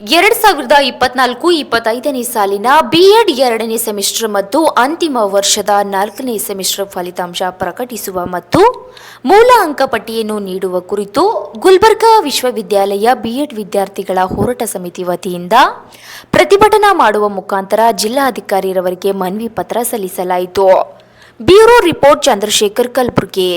ಎರಡ್ ಸಾವಿರದ ಇಪ್ಪತ್ನಾಲ್ಕು ಇಪ್ಪತ್ತೈದನೇ ಸಾಲಿನ ಬಿಎಡ್ ಎರಡನೇ ಸೆಮಿಸ್ಟರ್ ಮತ್ತು ಅಂತಿಮ ವರ್ಷದ ನಾಲ್ಕನೇ ಸೆಮಿಸ್ಟರ್ ಫಲಿತಾಂಶ ಪ್ರಕಟಿಸುವ ಮತ್ತು ಮೂಲ ಅಂಕಪಟ್ಟಿಯನ್ನು ನೀಡುವ ಕುರಿತು ಗುಲ್ಬರ್ಗಾ ವಿಶ್ವವಿದ್ಯಾಲಯ ಬಿಎಡ್ ವಿದ್ಯಾರ್ಥಿಗಳ ಹೋರಾಟ ಸಮಿತಿ ವತಿಯಿಂದ ಪ್ರತಿಭಟನಾ ಮಾಡುವ ಮುಖಾಂತರ ಜಿಲ್ಲಾಧಿಕಾರಿಯವರಿಗೆ ಮನವಿ ಪತ್ರ ಸಲ್ಲಿಸಲಾಯಿತು. Bureau report Chandrashekhar Kalburgi.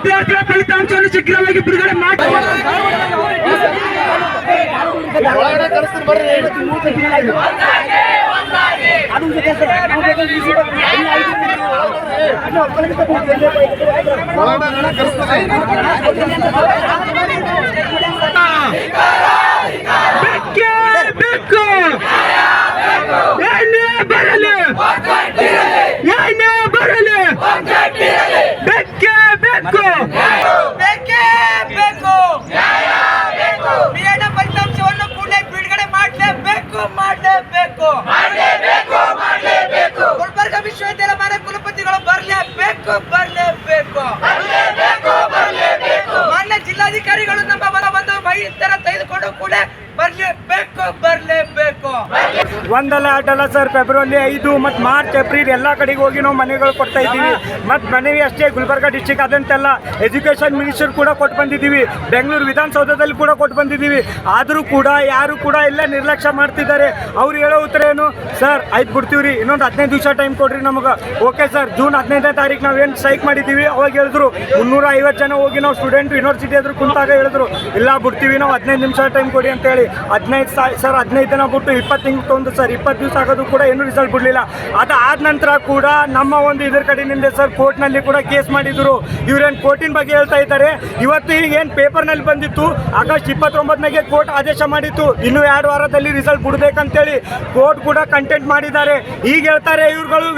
ವಿದ್ಯಾರ್ಥಿಗಳ ಫಲಿತಾಂಶವನ್ನು ಶೀಘ್ರವಾಗಿ ಬಿಡುಗಡೆ ಮಾಡಿ. ಬೇಕೇ ಬರಲಿ ಏನೇ ಬರಲಿ ಬೇಕೇ ಬೇಕು ಬೇಕೇ ಬೇಕು ಬಿಎಡ್ ಫಲಿತಾಂಶವನ್ನು ಕೂಡಲೇ ಬಿಡುಗಡೆ ಮಾಡಲೇಬೇಕು. ಮಾಡಲೇಬೇಕು ಮಾಡಲೇಬೇಕು ಗುಲ್ಬರ್ಗ ವಿಶ್ವವಿದ್ಯಾಲಯ ಮಾನ್ಯ ಕುಲಪತಿಗಳು ಬರಲೇಬೇಕು ಬರಲೇಬೇಕು. ಬರಲೇಬೇಕು ಮಾನ್ಯ ಜಿಲ್ಲಾಧಿಕಾರಿಗಳು ನಮ್ಮ ಬಲ ಬಂದು ಮಹಿಳೆಯರ ತೆಗೆದುಕೊಂಡು ಕೂಡ ಬರಲೇಬೇಕು, ಬರ್ಲೇಬೇಕು. ಒಂದಲ್ಲ, ಎರಡಲ್ಲ ಸರ್ ಫೆಬ್ರವರಿ ಐದು ಮತ್ತು ಮಾರ್ಚ್ ಏಪ್ರಿಲ್ ಎಲ್ಲ ಕಡೆಗೆ ಹೋಗಿ ನಾವು ಮನೆಗಳು ಕೊಡ್ತಾ ಇದ್ದೀವಿ. ಮತ್ತು ಮನೆಗೆ ಅಷ್ಟೇ ಗುಲ್ಬರ್ಗ ಡಿಸ್ಟಿಕ್ ಅದಂತೆಲ್ಲ ಎಜುಕೇಷನ್ ಮಿನಿಸ್ಟರ್ ಕೂಡ ಕೊಟ್ಟು ಬಂದಿದ್ದೀವಿ. ಬೆಂಗಳೂರು ವಿಧಾನಸೌಧದಲ್ಲಿ ಕೂಡ ಕೊಟ್ಟು ಬಂದಿದ್ದೀವಿ. ಆದರೂ ಕೂಡ ಯಾರು ಕೂಡ ಎಲ್ಲ ನಿರ್ಲಕ್ಷ್ಯ ಮಾಡ್ತಿದ್ದಾರೆ. ಅವ್ರು ಹೇಳೋ ಉತ್ತರ ಏನು? ಸರ್, ಆಯ್ತು ಬಿಡ್ತೀವಿ ರೀ ಇನ್ನೊಂದು ಹದಿನೈದು ದಿವಸ ಟೈಮ್ ಕೊಡ್ರಿ ನಮಗೆ. ಓಕೆ ಸರ್ ಜೂನ್ ಹದಿನೈದನೇ ತಾರೀಕು ನಾವು ಏನು ಸ್ಟ್ರೈಕ್ ಮಾಡಿದ್ದೀವಿ? ಅವಾಗ ಹೇಳಿದ್ರು ಮುನ್ನೂರ ಐವತ್ತು ಜನ ಹೋಗಿ ನಾವು ಸ್ಟೂಡೆಂಟ್ ಯೂನಿವರ್ಸಿಟಿ ಆದರೂ ಕುಂತಾಗ ಹೇಳಿದ್ರು. ಇಲ್ಲ ಬಿಡ್ತೀವಿ, ನಾವು ಹದಿನೈದು ನಿಮಿಷ ಟೈಮ್ ಕೊಡಿ ಅಂತ ಹೇಳಿ ಹದಿನೈದು ಸರ್, ಹದಿನೈದು ದಿನ ಬಿಟ್ಟು ಇಪ್ಪತ್ತು ತಿಂಗಳು ತೊಂದು ಸರ್, ಇಪ್ಪತ್ತು ದಿವಸ ಆಗೋದು ಕೂಡ ಏನು ರಿಸಲ್ಟ್ ಬಿಡಲಿಲ್ಲ. ಅದಾದ ನಂತರ ಕೂಡ ನಮ್ಮ ಒಂದು ಇದ್ರ ಕಡೆಯಿಂದ ಸರ್, ಕೋರ್ಟ್ನಲ್ಲಿ ಕೂಡ ಕೇಸ್ ಮಾಡಿದ್ರು. ಇವರೇನು ಕೋರ್ಟಿನ ಬಗ್ಗೆ ಹೇಳ್ತಾ ಇದ್ದಾರೆ. ಇವತ್ತು ಈಗ ಏನು ಪೇಪರ್ನಲ್ಲಿ ಬಂದಿತ್ತು, ಆಗಸ್ಟ್ ಇಪ್ಪತ್ತೊಂಬತ್ತನಾಗೆ ಕೋರ್ಟ್ ಆದೇಶ ಮಾಡಿತ್ತು. ಇನ್ನು ಎರಡು ವಾರದಲ್ಲಿ ರಿಸಲ್ಟ್ ಬಿಡಬೇಕಂತೇಳಿ ಕೋರ್ಟ್ ಕೂಡ ಕಂಟೆಂಟ್ ಮಾಡಿದ್ದಾರೆ. ಈಗ ಹೇಳ್ತಾರೆ ಇವ್ರುಗಳು